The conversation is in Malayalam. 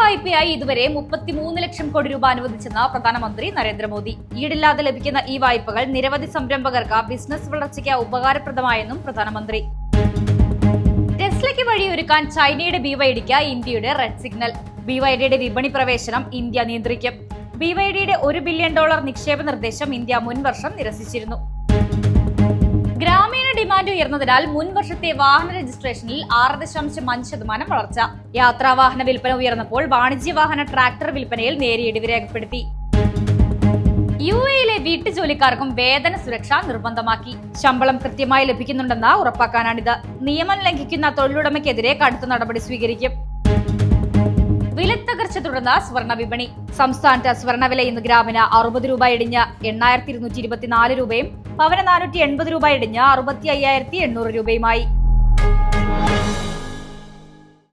വായ്പയായി ഇതുവരെ മുപ്പത്തിമൂന്ന് ലക്ഷം കോടി രൂപ അനുവദിച്ചെന്ന് പ്രധാനമന്ത്രി നരേന്ദ്രമോദി. ഈടില്ലാതെ ലഭിക്കുന്ന ഈ വായ്പകൾ നിരവധി സംരംഭകർക്ക് ബിസിനസ് വളർച്ചയ്ക്ക് ഉപകാരപ്രദമായെന്നും പ്രധാനമന്ത്രി. ടെസ്ലയ്ക്ക് വഴിയൊരുക്കാൻ ചൈനയുടെ ബിവൈഡിക്ക് ഇന്ത്യയുടെ റെഡ് സിഗ്നൽ. ബിവൈഡിയുടെ വിപണി പ്രവേശനം ഇന്ത്യ നിയന്ത്രിക്കും. ബിവൈഡിയുടെ ഒരു ബില്യൺ ഡോളർ നിക്ഷേപ നിർദ്ദേശം ഇന്ത്യ മുൻവർഷം നിരസിച്ചിരുന്നു. ഡിമാൻഡ് ഉയർന്നതിനാൽ മുൻ വർഷത്തെ വാഹന രജിസ്ട്രേഷനിൽ ആറ് ദശാംശം അഞ്ച് ശതമാനം വളർച്ച. യാത്രാ വാഹന വിൽപ്പന ഉയർന്നപ്പോൾ വാണിജ്യ വാഹന ട്രാക്ടർ വിൽപ്പനയിൽ നേരിയ ഇടിവ് രേഖപ്പെടുത്തി. യു എയിലെ വീട്ടുജോലിക്കാർക്കും വേതന സുരക്ഷ നിർബന്ധമാക്കി. ശമ്പളം കൃത്യമായി ലഭിക്കുന്നുണ്ടെന്ന് ഉറപ്പാക്കാനാണിത്. നിയമം ലംഘിക്കുന്ന തൊഴിലുടമയ്ക്കെതിരെ കടുത്ത നടപടി സ്വീകരിക്കും. വിലത്തകർച്ച തുടർന്ന് സ്വർണ വിപണി. സംസ്ഥാനത്ത് സ്വർണവില ഇന്ന് ഗ്രാമിന് അറുപത് രൂപ ഇടിഞ്ഞ് എണ്ണായിരത്തി ഇരുന്നൂറ്റി ഇരുപത്തിനാല് രൂപയും പവന് നാനൂറ്റി എൺപത് രൂപ ഇടിഞ്ഞ് അറുപത്തി അയ്യായിരത്തി എണ്ണൂറ് രൂപയുമായി.